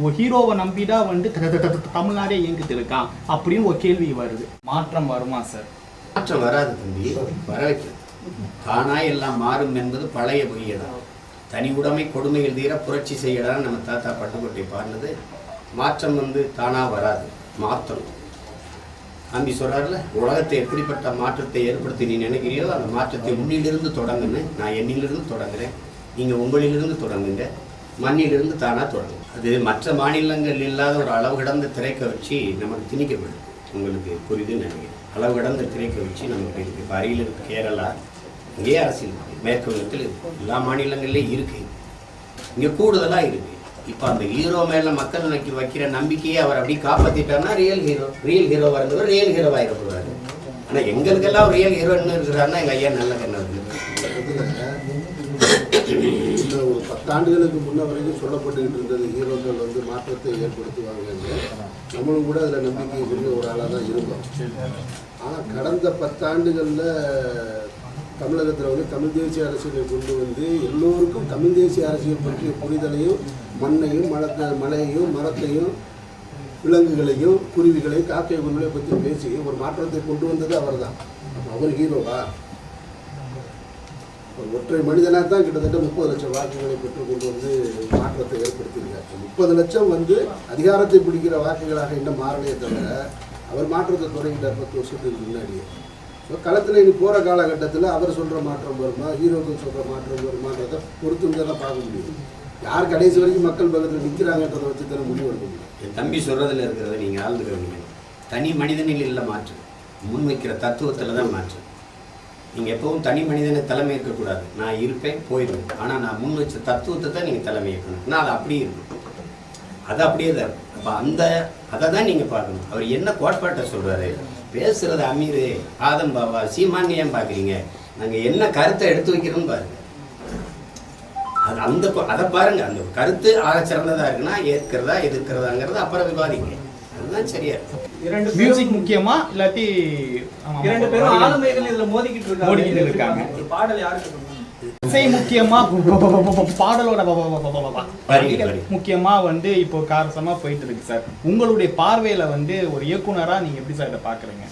ஒரு ஹீரோவை நம்பிதான் வந்து தமிழ்நாடே இயங்கிட்டு இருக்கான் அப்படின்னு ஒரு கேள்வி வருது. மாற்றம் வருமா சார் மாற்றம் வராது தம்பி. வர வைக்கிறது தானாய் எல்லாம் மாறும் என்பது பழைய பொய்யடா தனி உடைமை கொடுமைகள் தீர புரட்சி செய்யலாம் நம்ம தாத்தா பட்டுக்கோட்டை பாடினது. மாற்றம் வந்து தானாக வராது. மாற்றணும் தம்பி சொல்கிறார்ல உலகத்தை எப்படிப்பட்ட மாற்றத்தை ஏற்படுத்தி நீ நினைக்கிறியோ அந்த மாற்றத்தை உன்னிலிருந்து தொடங்குன்னு நான் என்னிலிருந்து தொடங்குறேன். நீங்கள் உங்களிலிருந்து தொடங்குங்க. மண்ணிலிருந்து தானாக தொடங்கும் அது மற்ற மாநிலங்கள் இல்லாத ஒரு அளவு கடந்த திரைக்க வச்சு நமக்கு திணிக்கப்படும் உங்களுக்கு புரியுதுன்னு நினைக்கிறேன். அளவு கடந்த திரைக்க வச்சு நமக்கு இருக்குது இப்போ அருகில் கேரளா இங்கேயே அரசியல் மேற்கு வங்கத்தில் எல்லா மாநிலங்கள்லேயும் இருக்குது இங்கே கூடுதலாக இருக்குது இப்போ அந்த ஹீரோ மேலே மக்கள் நோக்கி வைக்கிற நம்பிக்கையை அவர் அப்படி காப்பாத்திட்டாருன்னா ரியல் ஹீரோ ரியல் ஹீரோவாக இருந்தவர் ரியல் ஹீரோ ஆகிடப்படுவார் ஆனால் எங்களுக்கெல்லாம் ரியல் ஹீரோ என்ன இருக்கிறாருன்னா எங்கள் ஐயா நல்ல கண்ணு. இருக்குது பத்தாண்டுகளுக்கு முன்ன வரைக்கும் சொல்லப்பட்டுக்கிட்டு இருந்தது ஹீரோக்கள் வந்து மாற்றத்தை ஏற்படுத்துவாங்கன்னு நம்மளும் கூட அதில் நம்பிக்கைக்குரிய ஒரு ஆளாக தான் இருந்தோம். ஆனால் கடந்த பத்தாண்டுகளில் தமிழகத்தில் வந்து தமிழ் தேசிய அரசியலை கொண்டு வந்து எல்லோருக்கும் தமிழ் தேசிய அரசியல் பற்றிய புரிதலையும் மண்ணையும் மலத்தை மலையையும் மரத்தையும் விலங்குகளையும் குருவிகளையும் காக்கை குருவிகளையும் பற்றி பேசி ஒரு மாற்றத்தை கொண்டு வந்தது அவர் தான் அவர் ஹீரோவா? ஒற்றை மனிதனாக தான் கிட்டத்தட்ட முப்பது லட்சம் வாக்குகளை பெற்று கொண்டு வந்து மாற்றத்தை ஏற்படுத்தியிருக்காரு. முப்பது லட்சம் வந்து அதிகாரத்தை பிடிக்கிற வாக்குகளாக இன்னும் மாறலையே தவிர அவர் மாற்றத்தை தொடங்கிட்டார் பத்து வருஷத்துக்கு முன்னாடியே. ஸோ களத்தில் இனி போகிற காலகட்டத்தில் அவர் சொல்கிற மாற்றம் வருமா ஹீரோக்கள் சொல்கிற மாற்றம் வருமான்றதை பொறுத்து தான் பார்க்க முடியும். யார் கடைசி வரைக்கும் மக்கள் பக்கத்தில் நிற்கிறாங்கன்றதை வச்சு தானே முடிவு எடுக்க முடியும். என் தம்பி சொல்கிறதில் இருக்கிறத நீங்கள் ஆழ்ந்துக்கிறீங்க தனி மனிதனில் இல்லை மாற்று. முன்வைக்கிற தத்துவத்தில் தான் மாற்று. நீங்கள் எப்பவும் தனி மனிதனை தலைமை இருக்கக்கூடாது நான் இருப்பேன் போயிடுவேன். ஆனால் நான் முன் வச்ச தத்துவத்தை தான் நீங்கள் தலைமை இருக்கணும் நான் அது அப்படியே இருக்கும் அது அப்படியே தான் இருக்கும். அப்போ அந்த அதை தான் நீங்கள் பார்க்கணும். அவர் என்ன கோட்பாட்டை சொல்கிறாரு பேசுறது அமீர் ஆதம் பாபா சீமான்னு ஏன் பார்க்குறீங்க? நாங்கள் என்ன கருத்தை எடுத்து வைக்கிறோம்னு பாருங்க. அது அந்த அதை பாருங்கள் அந்த கருத்து ஆக சிறந்ததாக இருக்குன்னா ஏற்கிறதா எதிர்க்கிறதாங்கிறத அப்புறம் விவாதிங்க. அதுதான் சரியா இருக்கும் இரண்டு மியூசிக் முக்கியமா இல்லாட்டி இரண்டு பேரும். ஆளுமைகள் இதுல மோதிக்கிட்டு இருக்காங்க மோதிக்கிட்டு இருக்காங்க. ஒரு பாடல் யாருக்கு? இசை முக்கியமா பாடலோட. முக்கியமா வந்து இப்போ காரசமா போயிட்டு இருக்கு சார் உங்களுடைய பார்வையில வந்து ஒரு இயக்குனரா நீங்க எப்படி சார் இதை பாக்குறீங்க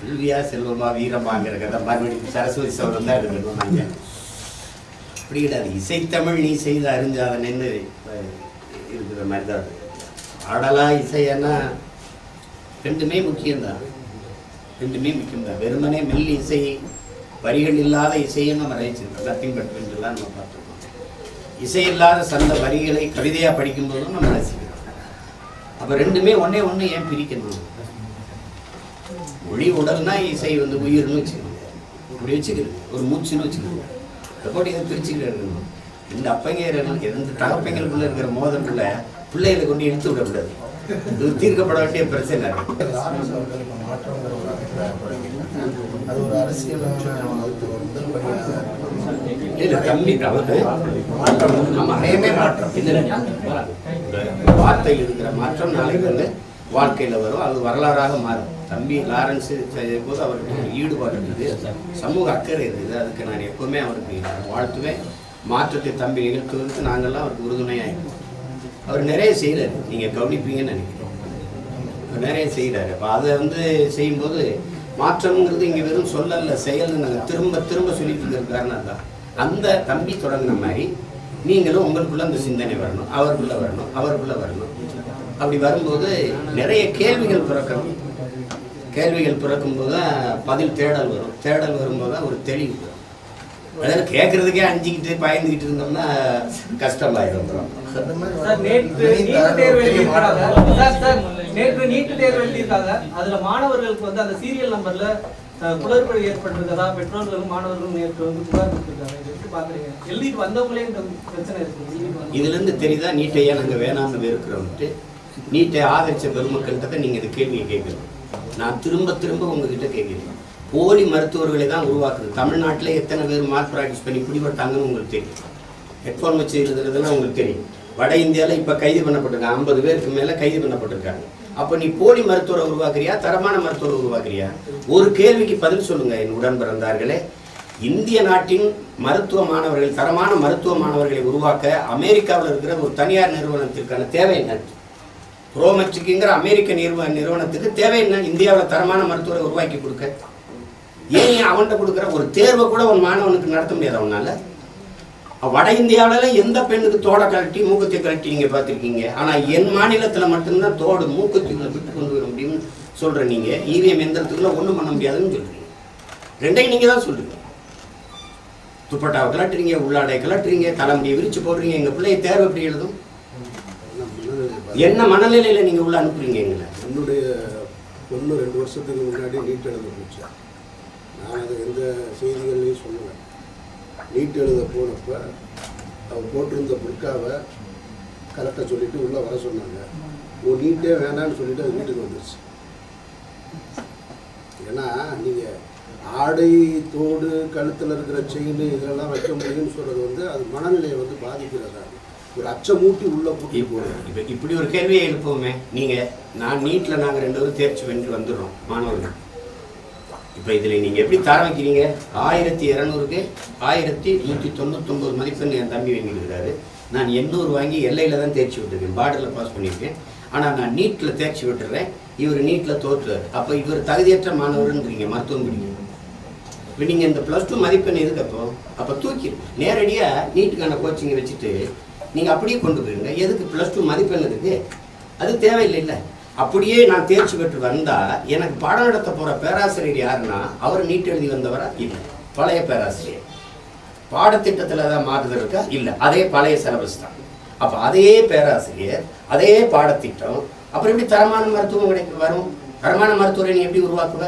கல்வியா செல்வமா வீரமாங்கிற கதை மறுபடியும் சரஸ்வதி சௌரம் தான் எடுக்கணும் அப்படி கிடையாது இசைத்தமிழ் நீ செய்த அறிஞ்சாதனன்னு இருக்கிற மாதிரி தான். பாடலா இசையன்னா ரெண்டுமே முக்கியம்தான். ரெண்டுமே முக்கியம்தான். வெறுமனே மெல் இசை வரிகள் இல்லாத இசையை நம்ம ரசிச்சிருக்கோம். நத்திங் பட் வென்றெல்லாம் நம்ம பார்த்துருக்கோம். இசை இல்லாத சந்த வரிகளை கவிதையாக படிக்கும்போதும் நம்ம ரசிக்கிறோம். அப்போ ரெண்டுமே ஒன்றே ஒன்று ஏன் பிரிக்கணும்? மொழி உடல்னா இசை வந்து உயிர்னு வச்சுக்கோங்க. அப்படி வச்சுக்கிறது. ஒரு மூச்சுன்னு வச்சுக்கோங்க. அப்படி இதை பிரிச்சுக்கிறது இந்த அப்பங்கையர்கள் எந்த தகப்பங்களுக்குள்ள இருக்கிற மோதலுக்குள்ள பிள்ளைகளை கொண்டு இழுத்து விடக்கூடாது. இது தீர்க்கப்பட வேண்டிய பிரச்சனை அது ஒரு அரசியல் முதல் படியாக இல்ல மாற்றம் வார்த்தையில் இருக்கிற மாற்றம் நாளைக்கு வந்து வாழ்க்கையில வரும். அது வரலாறாக மாறும். தம்பி லாரன்ஸ் செய்யும் போது அவருக்கு ஈடுபாடு இருந்தது சமூக அக்கறை இருந்தது அதுக்கு நான் எப்பவுமே அவருக்கு வாழ்த்துவேன். மாற்றத்தை தம்பி நிகழ்த்துவதற்கு நாங்கள்லாம் அவருக்கு உறுதுணையாக இருக்கோம் அவர் நிறைய செய்கிறார் நீங்கள் கவனிப்பீங்கன்னு நினைக்கிறோம் அவர் நிறைய செய்கிறாரு அப்போ அதை வந்து செய்யும்போது மாற்றம்ங்கிறது இங்கே வெறும் சொல்லல செயல்னு நாங்கள் திரும்ப திரும்ப சொல்லிட்டு இருக்கிற காரணம் தான் அந்த தம்பி தொடங்கின மாதிரி நீங்களும் உங்களுக்குள்ள அந்த சிந்தனை வரணும். அவருக்குள்ள வரணும். அவருக்குள்ள வரணும். அப்படி வரும்போது நிறைய கேள்விகள் பிறக்கணும். கேள்விகள் பிறக்கும்போது தான் பதில் தேடல் வரும். தேடல் வரும்போது தான் ஒரு தெளிவு வரும். அதாவது கேட்குறதுக்கே அஞ்சிக்கிட்டு பயந்துக்கிட்டு இருந்தோம்னா கஷ்டமாயிருந்துடும் அப்புறம். சார், நேற்று நீட் தேர்வு எழுதியிருக்காங்க. சார், சார், நேற்று நீட் தேர்வு எழுதியிருக்காங்க. அதுல மாணவர்களுக்கு வந்து அந்த சீரியல் நம்பர்ல குளறுபடி ஏற்பட்டிருக்கதா? பெற்றோர்களும் மாணவர்களும் நேற்று வந்து புகார் கொடுத்திருக்காங்க. இதை எப்படி பாக்குறீங்க எழுதிட்டு வந்தவங்களே இந்த பிரச்சனை இருக்கு. இதுல இருந்து தெரியுதா? நீட்டையா நாங்க வேணாம்னு வெறுக்கிறோம்ட்டு. நீட்டை ஆதரிச்ச பெருமக்கள்கிட்ட நீங்க இந்த கேள்வியை கேட்கணும் நான் திரும்ப திரும்ப உங்ககிட்ட கேட்கிறேன். போலி மருத்துவர்களை தான் உருவாக்குது. தமிழ்நாட்டில் எத்தனை பேர் மார்க் ப்ராக்டிஸ் பண்ணி பிடிபட்டாங்கன்னு உங்களுக்கு தெரியும். ஹெட்ஃபோன் வச்சு எழுதுறதுலாம் உங்களுக்கு தெரியும். வட இந்தியாவில் இப்போ கைது பண்ணப்பட்டிருக்காங்க ஐம்பது பேருக்கு மேலே கைது பண்ணப்பட்டிருக்காங்க. அப்போ நீ போலி மருத்துவரை உருவாக்குறியா? தரமான மருத்துவரை உருவாக்குறியா? ஒரு கேள்விக்கு பதில் சொல்லுங்க என் உடன் பிறந்தார்களே. இந்திய நாட்டின் மருத்துவ மாணவர்கள் தரமான மருத்துவ மாணவர்களை உருவாக்க அமெரிக்காவில் இருக்கிற ஒரு தனியார் நிறுவனத்திற்கான தேவை என்ன? ப்ரோமெட்ரிக்குங்கிற அமெரிக்க நிறுவ நிறுவனத்துக்கு தேவை என்ன? இந்தியாவில் தரமான மருத்துவரை உருவாக்கி கொடுக்க. ஏன் அவன்கிட்ட கொடுக்குற? ஒரு தேர்வை கூட ஒரு மாணவனுக்கு நடத்த முடியாது அவனால். வட இந்தியாவில எந்த பெண்ணுக்கு தோடை கழட்டி மூக்குத்தி கழட்டி நீங்க பார்த்துருக்கீங்க? ஆனா என் மாநிலத்தில் மட்டும்தான் தோடு மூக்குத்திக்குள்ள விட்டு கொண்டு வர முடியும்னு சொல்ற நீங்க. இவிஎம் எந்திரத்துக்குள்ள ஒன்றும் பண்ண முடியாதுன்னு சொல்றீங்க. ரெண்டையும் நீங்க தான் சொல்றீங்க. துப்பட்டாவை கலட்டுறீங்க உள்ளாடை கலட்டுறீங்க தலைமுடியை விரிச்சு போடுறீங்க. எங்க பிள்ளைய தேர்வு எப்படி எழுதும்? என்ன மனநிலையில் நீங்கள் உள்ளே மனநிலையில நீங்க உள்ள அனுப்புறீங்க எங்களை? என்னுடைய பொண்ணு ரெண்டு வருஷத்துக்கு முன்னாடி நீட் எழுத போச்சு நான் அதை எந்த செய்திகள்லையும் சொல்லுவேன் நீட் எழுத போனப்ப அவள் போட்டிருந்த புர்காவை கலெக்டை சொல்லிட்டு உள்ளே வர சொன்னாங்க. ஓ நீட்டே வேணான்னு சொல்லிட்டு அது வீட்டுக்கு வந்துருச்சு. ஏன்னா நீங்கள் ஆடை தோடு கழுத்தில் இருக்கிற செயின் இதெல்லாம் வைக்க முடியும்னு சொல்கிறது வந்து அது மனநிலையை வந்து பாதிக்கிறதா? ஒரு அச்சமூட்டி உள்ளே கூட்டி போடுறது இப்ப இப்படி ஒரு கேள்வியை எழுப்புவோமே. நீங்க நான் நீட்ல நாங்க ரெண்டு பேரும் தேர்ச்சி வென்று வந்துடுறோம் மாணவர்கள். இப்போ இதில் நீங்கள் எப்படி தர வைக்கிறீங்க? ஆயிரத்தி இரநூறுக்கு ஆயிரத்தி நூற்றி தொண்ணூத்தொம்பது மதிப்பெண் என் தம்பி வாங்கியிருக்கிறாரு. நான் எண்ணூறு வாங்கி எல்லையில் தான் தேர்ச்சி விட்டுருக்கேன். பார்டரில் பாஸ் பண்ணியிருக்கேன். ஆனால் நான் நீட்டில் தேர்ச்சி விட்டுறேன். இவர் நீட்டில் தோற்றுவார் அப்போ இவர் தகுதியற்ற மாணவர்ன்றீங்க மருத்துவம் படிக்க. இப்போ நீங்கள் இந்த ப்ளஸ் டூ மதிப்பெண் எதுக்கு அப்போ? அப்போ தூக்கி நேரடியாக நீட்டுக்கான கோச்சிங்கை வச்சுட்டு நீங்கள் அப்படியே கொண்டு போயிருங்க. எதுக்கு ப்ளஸ் டூ மதிப்பெண் இருக்குது அது தேவையில்லை இல்லை. அப்படியே நான் தேர்ச்சி பெற்று வந்தால் எனக்கு பாடம் நடத்த போகிற பேராசிரியர் யாருன்னா அவர் நீட் எழுதி வந்தவரா? இல்லை. பழைய பேராசிரியர். பாடத்திட்டத்தில் தான் மாறுதல் இருக்கா? இல்லை. அதே பழைய சிலபஸ் தான். அப்போ அதே பேராசிரியர் அதே பாடத்திட்டம் அப்புறம் எப்படி தரமான மருத்துவம் கிடைக்கும் வரும்? தரமான மருத்துவரை நீ எப்படி உருவாக்குவ?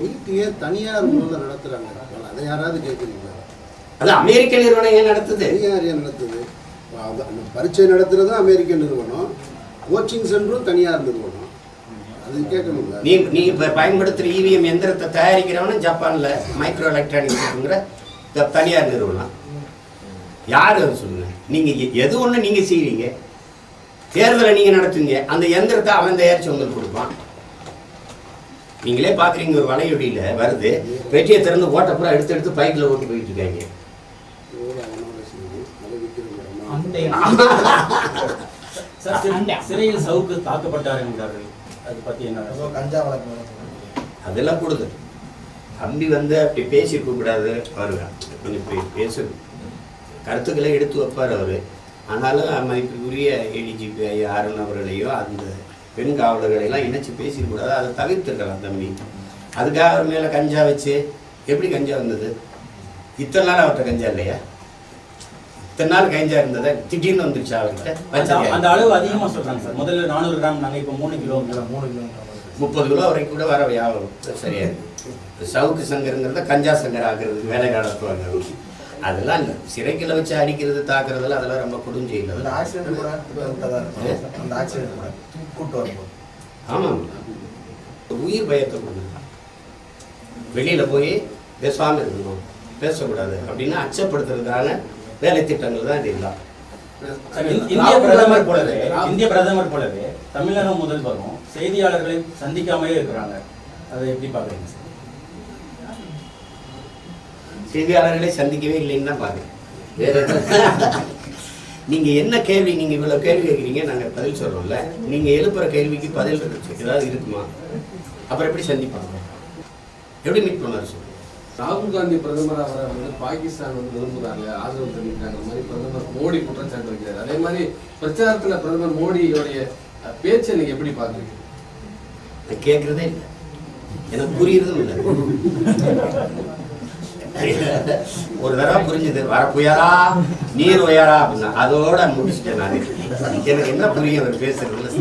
நீட்டியே தனியார் முதல்ல நடத்துகிறாங்க அதை யாராவது கேட்குறீங்களா அது அமெரிக்க நிறுவனம் ஏன் நடத்துது? தனியார் ஏன் நடத்துது? பரீட்சை நடத்துறது அமெரிக்க நிறுவனம். கோச்சிங் சென்டரும் தனியார் நிறுவனம் அது கேட்கணுங்களா நீ நீ இப்ப பயன்படுத்துற இவிஎம் எந்திரத்தை தயாரிக்கிறவனும் ஜப்பான்ல மைக்ரோ எலக்ட்ரானிக்ஸ்ங்கிற த- தனியார் நிறுவனம். யாரு அது சொல்லுங்க? நீங்க எ- எது ஒண்ணு நீங்க செய்றீங்க? தேர்தலை நீங்க நடத்துவீங்க அந்த எந்திரத்தை அவன் தயாரிச்சு உங்களுக்கு கொடுப்பான். நீங்களே பாக்குறீங்க ஒரு வலையொலியில வருது. வெற்றியை திறந்து ஓட்ட பூரா எடுத்து எடுத்து பைக்ல ஓட்டி போயிட்டு இருக்காங்க. சிறையில் சவுக்கு தாக்கப்பட்டார் என்கிறார்கள். அது பத்தி என்ன கஞ்சா வழக்கு. அதெல்லாம் கொடுது தம்பி வந்து அப்படி பேசியிருக்க கூடாது அவர் கொஞ்சம் பேசு கருத்துக்களை எடுத்து வைப்பார் அவர். ஆனாலும் மதிப்புக்குரிய ஏடிஜிபி ஐயா அருண் அவர்களையோ அந்த பெண் காவலர்களையெல்லாம் இணைச்சு பேசியிருக்கூடாது அதை தவிர்த்துருக்கலாம் தம்பி. அதுக்காக அவர் மேலே கஞ்சா வச்சு எப்படி கஞ்சா வந்தது? இத்தனை நாள் அவர்கிட்ட கஞ்சா இல்லையா? இத்தனை நாள் கஞ்சா இருந்ததா திடீர்னு வந்துருச்சா அவர்கிட்ட அந்த- அளவு அதிகமா சொல்றாங்க சார். முதல்ல நானூறு கிராம் நாங்க இப்ப மூணு கிலோ இல்ல, மூணு மாதிரி. முப்பது கிலோ வரைக்கும் கூட வர வியாபாரம் சரியா இருக்கு சவுக்கு சங்கருங்கிறத கஞ்சா சங்கர் ஆக்குறதுக்கு வேலை நடத்துவாங்க. அதெல்லாம் இல்லை. சிறைக்குள்ள வச்சு அடிக்கிறது தாக்குறதுல அதெல்லாம் ரொம்ப கொடுஞ்செயல ஆக்சிடென்ட் கூட. அந்த ஆக்சிடென்ட் கூட கூட்டு வரும்போது. ஆமாம் உயிர் பயத்தை கொடுங்க வெளியில போய் பேசாம இருக்கணும். பேசக்கூடாது. அப்படின்னு அச்சப்படுத்துறதுக்கான வேலை திட்டங்கள் தான் இது எல்லாம் சார், இந்- இந்திய பிரதமர் போலவே இந்திய பிரதமர் போலவே தமிழக முதல்வரும் செய்தியாளர்களை சந்திக்காமலே இருக்கிறாங்க. அதை எப்படி பாக்குறீங்க சார்? செய்தியாளர்களை சந்திக்கவே இல்லைன்னு தான் பாருங்க வேற நீங்க என்ன கேள்வி நீங்க இவ்வளவு கேள்வி கேட்குறீங்க நாங்க பதில் சொல்றோம்ல. நீங்க எழுப்புற கேள்விக்கு பதில் ஏதாவது இருக்குமா? அப்புறம் எப்படி சந்திப்பாங்க? எப்படி மீட் சொல்லுங்க ராகுல் காந்தி பிரதமர் அவரை வந்து பாகிஸ்தான் வந்து விரும்புறாங்க ஆதரவு தெரிவிக்கிறாங்க அந்த மாதிரி பிரதமர் மோடி குற்றச்சாட்டு வைக்கிறார் அதே மாதிரி பிரச்சாரத்துல பிரதமர் மோடியோடைய பேச்சை நீங்க எப்படி பாக்குறீங்க நான் கேட்கறதே இல்லை. எனக்கு புரியுறதும் இல்லை. ஒரு தடவை புரிஞ்சுது. வர புயலா நீர் உயரா அப்படின்னா அதோட முடிச்சிட்டேன் நான். எனக்கு என்ன புரியும் அவர் பேசுறதுல